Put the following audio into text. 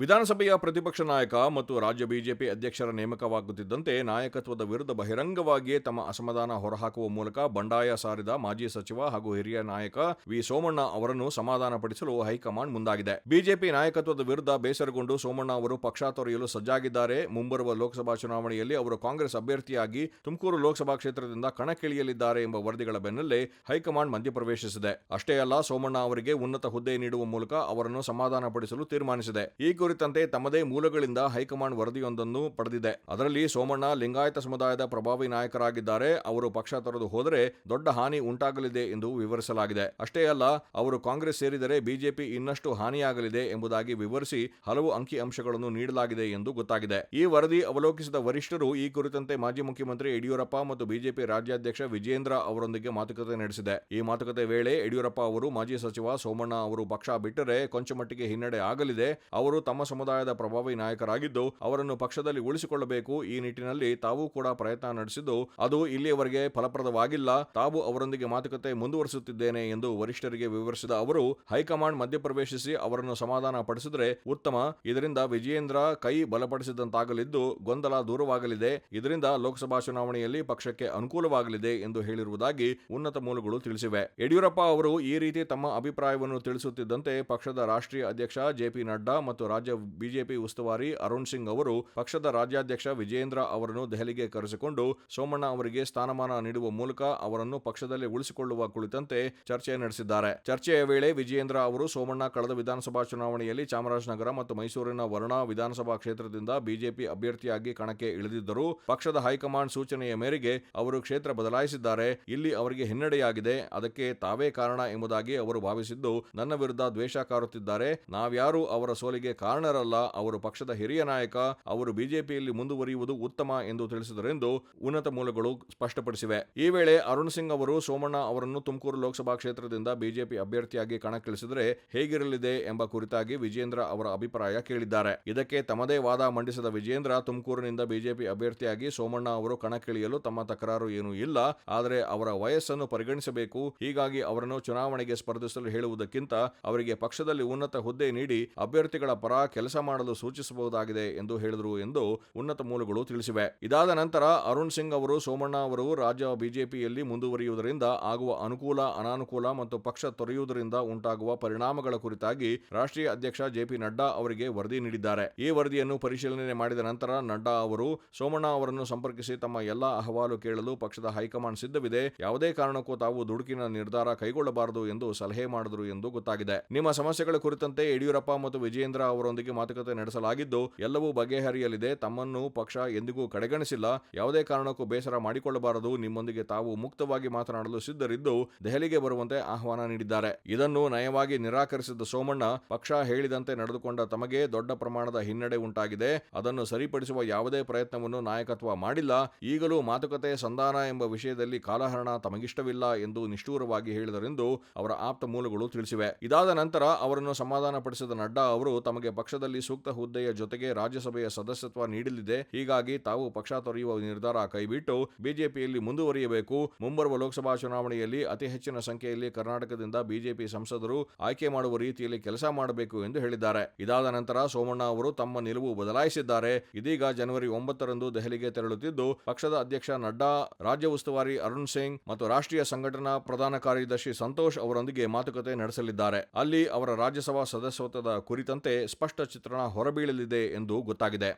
ವಿಧಾನಸಭೆಯ ಪ್ರತಿಪಕ್ಷ ನಾಯಕ ಮತ್ತು ರಾಜ್ಯ ಬಿಜೆಪಿ ಅಧ್ಯಕ್ಷರ ನೇಮಕವಾಗುತ್ತಿದ್ದಂತೆ ನಾಯಕತ್ವದ ವಿರುದ್ಧ ಬಹಿರಂಗವಾಗಿಯೇ ತಮ್ಮ ಅಸಮಾಧಾನ ಹೊರಹಾಕುವ ಮೂಲಕ ಬಂಡಾಯ ಸಾರಿದ ಮಾಜಿ ಸಚಿವ ಹಾಗೂ ಹಿರಿಯ ನಾಯಕ ವಿ. ಸೋಮಣ್ಣ ಅವರನ್ನು ಸಮಾಧಾನಪಡಿಸಲು ಹೈಕಮಾಂಡ್ ಮುಂದಾಗಿದೆ. ಬಿಜೆಪಿ ನಾಯಕತ್ವದ ವಿರುದ್ಧ ಬೇಸರಗೊಂಡು ಸೋಮಣ್ಣ ಅವರು ಪಕ್ಷ ತೊರೆಯಲು ಸಜ್ಜಾಗಿದ್ದಾರೆ. ಮುಂಬರುವ ಲೋಕಸಭಾ ಚುನಾವಣೆಯಲ್ಲಿ ಅವರು ಕಾಂಗ್ರೆಸ್ ಅಭ್ಯರ್ಥಿಯಾಗಿ ತುಮಕೂರು ಲೋಕಸಭಾ ಕ್ಷೇತ್ರದಿಂದ ಕಣಕ್ಕಿಳಿಯಲಿದ್ದಾರೆ ಎಂಬ ವರದಿಗಳ ಬೆನ್ನಲ್ಲೇ ಹೈಕಮಾಂಡ್ ಮಧ್ಯಪ್ರವೇಶಿಸಿದೆ. ಅಷ್ಟೇ ಅಲ್ಲ, ಸೋಮಣ್ಣ ಅವರಿಗೆ ಉನ್ನತ ಹುದ್ದೆ ನೀಡುವ ಮೂಲಕ ಅವರನ್ನು ಸಮಾಧಾನಪಡಿಸಲು ತೀರ್ಮಾನಿಸಿದೆ. ಈ ಕುರಿತಂತೆ ತಮ್ಮದೇ ಮೂಲಗಳಿಂದ ಹೈಕಮಾಂಡ್ ವರದಿಯೊಂದನ್ನು ಪಡೆದಿದೆ. ಅದರಲ್ಲಿ ಸೋಮಣ್ಣ ಲಿಂಗಾಯತ ಸಮುದಾಯದ ಪ್ರಭಾವಿ ನಾಯಕರಾಗಿದ್ದಾರೆ. ಅವರು ಪಕ್ಷ ತೊರೆದು ಹೋದರೆ ದೊಡ್ಡ ಹಾನಿ ಉಂಟಾಗಲಿದೆ ಎಂದು ವಿವರಿಸಲಾಗಿದೆ. ಅಷ್ಟೇ ಅಲ್ಲ, ಅವರು ಕಾಂಗ್ರೆಸ್ ಸೇರಿದರೆ ಬಿಜೆಪಿ ಇನ್ನಷ್ಟು ಹಾನಿಯಾಗಲಿದೆ ಎಂಬುದಾಗಿ ವಿವರಿಸಿ ಹಲವು ಅಂಕಿಅಂಶಗಳನ್ನು ನೀಡಲಾಗಿದೆ ಎಂದು ಗೊತ್ತಾಗಿದೆ. ಈ ವರದಿ ಅವಲೋಕಿಸಿದ ವರಿಷ್ಠರು ಈ ಕುರಿತಂತೆ ಮಾಜಿ ಮುಖ್ಯಮಂತ್ರಿ ಯಡಿಯೂರಪ್ಪ ಮತ್ತು ಬಿಜೆಪಿ ರಾಜ್ಯಾಧ್ಯಕ್ಷ ವಿಜೇಂದ್ರ ಅವರೊಂದಿಗೆ ಮಾತುಕತೆ ನಡೆಸಿದೆ. ಈ ಮಾತುಕತೆ ವೇಳೆ ಯಡಿಯೂರಪ್ಪ ಅವರು ಮಾಜಿ ಸಚಿವ ಸೋಮಣ್ಣ ಅವರು ಪಕ್ಷ ಬಿಟ್ಟರೆ ಕೊಂಚ ಮಟ್ಟಿಗೆ ಹಿನ್ನಡೆ ಆಗಲಿದೆ. ಅವರು ತಮ್ಮ ಸಮುದಾಯದ ಪ್ರಭಾವಿ ನಾಯಕರಾಗಿದ್ದು, ಅವರನ್ನು ಪಕ್ಷದಲ್ಲಿ ಉಳಿಸಿಕೊಳ್ಳಬೇಕು. ಈ ನಿಟ್ಟಿನಲ್ಲಿ ತಾವು ಕೂಡ ಪ್ರಯತ್ನ ನಡೆಸಿದ್ದು, ಅದು ಇಲ್ಲಿಯವರೆಗೆ ಫಲಪ್ರದವಾಗಿಲ್ಲ. ತಾವು ಅವರೊಂದಿಗೆ ಮಾತುಕತೆ ಮುಂದುವರಿಸುತ್ತಿದ್ದೇನೆ ಎಂದು ವರಿಷ್ಠರಿಗೆ ವಿವರಿಸಿದ ಅವರು, ಹೈಕಮಾಂಡ್ ಮಧ್ಯಪ್ರವೇಶಿಸಿ ಅವರನ್ನು ಸಮಾಧಾನ ಪಡಿಸಿದರೆ ಉತ್ತಮ. ಇದರಿಂದ ವಿಜಯೇಂದ್ರ ಕೈ ಬಲಪಡಿಸಿದಂತಾಗಲಿದ್ದು, ಗೊಂದಲ ದೂರವಾಗಲಿದೆ. ಇದರಿಂದ ಲೋಕಸಭಾ ಚುನಾವಣೆಯಲ್ಲಿ ಪಕ್ಷಕ್ಕೆ ಅನುಕೂಲವಾಗಲಿದೆ ಎಂದು ಹೇಳಿರುವುದಾಗಿ ಉನ್ನತ ಮೂಲಗಳು ತಿಳಿಸಿವೆ. ಯಡಿಯೂರಪ್ಪ ಅವರು ಈ ರೀತಿ ತಮ್ಮ ಅಭಿಪ್ರಾಯವನ್ನು ತಿಳಿಸುತ್ತಿದ್ದಂತೆ ಪಕ್ಷದ ರಾಷ್ಟ್ರೀಯ ಅಧ್ಯಕ್ಷ ಜೆಪಿ ನಡ್ಡಾ ಮತ್ತು ರಾಜ್ಯ ಬಿಜೆಪಿ ಉಸ್ತುವಾರಿ ಅರುಣ್ ಸಿಂಗ್ ಅವರು ಪಕ್ಷದ ರಾಜ್ಯಾಧ್ಯಕ್ಷ ವಿಜೇಂದ್ರ ಅವರನ್ನು ದೆಹಲಿಗೆ ಕರೆಸಿಕೊಂಡು ಸೋಮಣ್ಣ ಅವರಿಗೆ ಸ್ಥಾನಮಾನ ನೀಡುವ ಮೂಲಕ ಅವರನ್ನು ಪಕ್ಷದಲ್ಲಿ ಉಳಿಸಿಕೊಳ್ಳುವ ಕುರಿತಂತೆ ಚರ್ಚೆ ನಡೆಸಿದ್ದಾರೆ. ಚರ್ಚೆಯ ವೇಳೆ ವಿಜೇಂದ್ರ ಅವರು ಸೋಮಣ್ಣ ಕಳೆದ ವಿಧಾನಸಭಾ ಚುನಾವಣೆಯಲ್ಲಿ ಚಾಮರಾಜನಗರ ಮತ್ತು ಮೈಸೂರಿನ ವರುಣಾ ವಿಧಾನಸಭಾ ಕ್ಷೇತ್ರದಿಂದ ಬಿಜೆಪಿ ಅಭ್ಯರ್ಥಿಯಾಗಿ ಕಣಕ್ಕೆ ಇಳಿದಿದ್ದರು. ಪಕ್ಷದ ಹೈಕಮಾಂಡ್ ಸೂಚನೆಯ ಮೇರೆಗೆ ಅವರು ಕ್ಷೇತ್ರ ಬದಲಾಯಿಸಿದ್ದಾರೆ. ಇಲ್ಲಿ ಅವರಿಗೆ ಹಿನ್ನಡೆಯಾಗಿದೆ. ಅದಕ್ಕೆ ತಾವೇ ಕಾರಣ ಎಂಬುದಾಗಿ ಅವರು ಭಾವಿಸಿದ್ದು, ನನ್ನ ವಿರುದ್ಧ ದ್ವೇಷ ಕಾರುತ್ತಿದ್ದಾರೆ. ನಾವ್ಯಾರು ಅವರ ಸೋಲಿಗೆ ಕಾರಣರಲ್ಲ, ಅವರು ಪಕ್ಷದ ಹಿರಿಯ ನಾಯಕ, ಅವರು ಬಿಜೆಪಿಯಲ್ಲಿ ಮುಂದುವರಿಯುವುದು ಉತ್ತಮ ಎಂದು ತಿಳಿಸಿದರೆಂದು ಉನ್ನತ ಮೂಲಗಳು ಸ್ಪಷ್ಟಪಡಿಸಿವೆ. ಈ ವೇಳೆ ಅರುಣ್ ಸಿಂಗ್ ಅವರು ಸೋಮಣ್ಣ ಅವರನ್ನು ತುಮಕೂರು ಲೋಕಸಭಾ ಕ್ಷೇತ್ರದಿಂದ ಬಿಜೆಪಿ ಅಭ್ಯರ್ಥಿಯಾಗಿ ಕಣಕ್ಕಿಳಿಸಿದರೆ ಹೇಗಿರಲಿದೆ ಎಂಬ ಕುರಿತಾಗಿ ವಿಜೇಂದ್ರ ಅವರ ಅಭಿಪ್ರಾಯ ಕೇಳಿದ್ದಾರೆ. ಇದಕ್ಕೆ ತಮ್ಮದೇ ವಾದ ಮಂಡಿಸಿದ ವಿಜೇಂದ್ರ ತುಮಕೂರಿನಿಂದ ಬಿಜೆಪಿ ಅಭ್ಯರ್ಥಿಯಾಗಿ ಸೋಮಣ್ಣ ಅವರು ಕಣಕ್ಕಿಳಿಯಲು ತಮ್ಮ ತಕರಾರು ಏನೂ ಇಲ್ಲ, ಆದರೆ ಅವರ ವಯಸ್ಸನ್ನು ಪರಿಗಣಿಸಬೇಕು, ಹೀಗಾಗಿ ಅವರನ್ನು ಚುನಾವಣೆಗೆ ಸ್ಪರ್ಧಿಸಲು ಹೇಳುವುದಕ್ಕಿಂತ ಅವರಿಗೆ ಪಕ್ಷದಲ್ಲಿ ಉನ್ನತ ಹುದ್ದೆ ನೀಡಿ ಅಭ್ಯರ್ಥಿಗಳ ಪರ ಕೆಲಸ ಮಾಡಲು ಸೂಚಿಸಬಹುದಾಗಿದೆ ಎಂದು ಹೇಳಿದರು ಎಂದು ಉನ್ನತ ಮೂಲಗಳು ತಿಳಿಸಿವೆ. ಇದಾದ ನಂತರ ಅರುಣ್ ಸಿಂಗ್ ಅವರು, ಸೋಮಣ್ಣ ಅವರು ರಾಜ್ಯ ಬಿಜೆಪಿಯಲ್ಲಿ ಮುಂದುವರಿಯುವುದರಿಂದ ಆಗುವ ಅನುಕೂಲ, ಅನಾನುಕೂಲ ಮತ್ತು ಪಕ್ಷ ತೊರೆಯುವುದರಿಂದ ಉಂಟಾಗುವ ಪರಿಣಾಮಗಳ ಕುರಿತಾಗಿ ರಾಷ್ಟ್ರೀಯ ಅಧ್ಯಕ್ಷ ಜೆಪಿ ನಡ್ಡಾ ಅವರಿಗೆ ವರದಿ ನೀಡಿದ್ದಾರೆ. ಈ ವರದಿಯನ್ನು ಪರಿಶೀಲನೆ ಮಾಡಿದ ನಂತರ ನಡ್ಡಾ ಅವರು, ಸೋಮಣ್ಣ ಅವರನ್ನು ಸಂಪರ್ಕಿಸಿ ತಮ್ಮ ಎಲ್ಲಾ ಅಹವಾಲು ಕೇಳಲು ಪಕ್ಷದ ಹೈಕಮಾಂಡ್ ಸಿದ್ಧವಿದೆ. ಯಾವುದೇ ಕಾರಣಕ್ಕೂ ತಾವು ದುಡುಕಿನ ನಿರ್ಧಾರ ಕೈಗೊಳ್ಳಬಾರದು ಎಂದು ಸಲಹೆ ಮಾಡಿದರು ಎಂದು ಗೊತ್ತಾಗಿದೆ. ನಿಮ್ಮ ಸಮಸ್ಯೆಗಳ ಕುರಿತಂತೆ ಯಡಿಯೂರಪ್ಪ ಮತ್ತು ವಿಜಯೇಂದ್ರ ಅವರೊಂದಿಗೆ ಮಾತುಕತೆ ನಡೆಸಲಾಗಿದ್ದು, ಎಲ್ಲವೂ ಬಗೆಹರಿಯಲಿದೆ. ತಮ್ಮನ್ನು ಪಕ್ಷ ಎಂದಿಗೂ ಕಡೆಗಣಿಸಿಲ್ಲ. ಯಾವುದೇ ಕಾರಣಕ್ಕೂ ಬೇಸರ ಮಾಡಿಕೊಳ್ಳಬಾರದು. ನಿಮ್ಮೊಂದಿಗೆ ತಾವು ಮುಕ್ತವಾಗಿ ಮಾತನಾಡಲು ಸಿದ್ಧರಿದ್ದು, ದೆಹಲಿಗೆ ಬರುವಂತೆ ಆಹ್ವಾನ ನೀಡಿದ್ದಾರೆ. ಇದನ್ನು ನಯವಾಗಿ ನಿರಾಕರಿಸಿದ ಸೋಮಣ್ಣ, ಪಕ್ಷ ಹೇಳಿದಂತೆ ನಡೆದುಕೊಂಡ ತಮಗೆ ದೊಡ್ಡ ಪ್ರಮಾಣದ ಹಿನ್ನಡೆ ಉಂಟಾಗಿದೆ. ಅದನ್ನು ಸರಿಪಡಿಸುವ ಯಾವುದೇ ಪ್ರಯತ್ನವನ್ನು ನಾಯಕತ್ವ ಮಾಡಿಲ್ಲ. ಈಗಲೂ ಮಾತುಕತೆ ಸಂಧಾನ ಎಂಬ ವಿಷಯದಲ್ಲಿ ಕಾಲಹರಣ ತಮಗಿಷ್ಟವಿಲ್ಲ ಎಂದು ನಿಷ್ಠೂರವಾಗಿ ಹೇಳಿದರೆಂದು ಅವರ ಆಪ್ತ ಮೂಲಗಳು ತಿಳಿಸಿವೆ. ಇದಾದ ನಂತರ ಅವರನ್ನು ಸಮಾಧಾನಪಡಿಸಿದ ನಡ್ಡಾ ಅವರು ತಮಗೆ ಪಕ್ಷದಲ್ಲಿ ಸೂಕ್ತ ಹುದ್ದೆಯ ಜೊತೆಗೆ ರಾಜ್ಯಸಭೆಯ ಸದಸ್ಯತ್ವ ನೀಡಲಿದೆ. ಹೀಗಾಗಿ ತಾವು ಪಕ್ಷ ತೊರೆಯುವ ನಿರ್ಧಾರ ಕೈಬಿಟ್ಟು ಬಿಜೆಪಿಯಲ್ಲಿ ಮುಂದುವರಿಯಬೇಕು. ಮುಂಬರುವ ಲೋಕಸಭಾ ಚುನಾವಣೆಯಲ್ಲಿ ಅತಿ ಹೆಚ್ಚಿನ ಸಂಖ್ಯೆಯಲ್ಲಿ ಕರ್ನಾಟಕದಿಂದ ಬಿಜೆಪಿ ಸಂಸದರು ಆಯ್ಕೆ ಮಾಡುವ ರೀತಿಯಲ್ಲಿ ಕೆಲಸ ಮಾಡಬೇಕು ಎಂದು ಹೇಳಿದ್ದಾರೆ. ಇದಾದ ನಂತರ ಸೋಮಣ್ಣ ಅವರು ತಮ್ಮ ನಿಲುವು ಬದಲಾಯಿಸಿದ್ದಾರೆ. ಇದೀಗ ಜನವರಿ ಒಂಬತ್ತರಂದು ದೆಹಲಿಗೆ ತೆರಳುತ್ತಿದ್ದು, ಪಕ್ಷದ ಅಧ್ಯಕ್ಷ ನಡ್ಡಾ, ರಾಜ್ಯ ಉಸ್ತುವಾರಿ ಅರುಣ್ ಸಿಂಗ್ ಮತ್ತು ರಾಷ್ಟ್ರೀಯ ಸಂಘಟನಾ ಪ್ರಧಾನ ಕಾರ್ಯದರ್ಶಿ ಸಂತೋಷ್ ಅವರೊಂದಿಗೆ ಮಾತುಕತೆ ನಡೆಸಲಿದ್ದಾರೆ. ಅಲ್ಲಿ ಅವರ ರಾಜ್ಯಸಭಾ ಸದಸ್ಯತ್ವದ ಕುರಿತಂತೆ ಸ್ಪಷ್ಟ ಚಿತ್ರಣ ಹೊರಬೀಳಲಿದೆ ಎಂದು ಗೊತ್ತಾಗಿದೆ.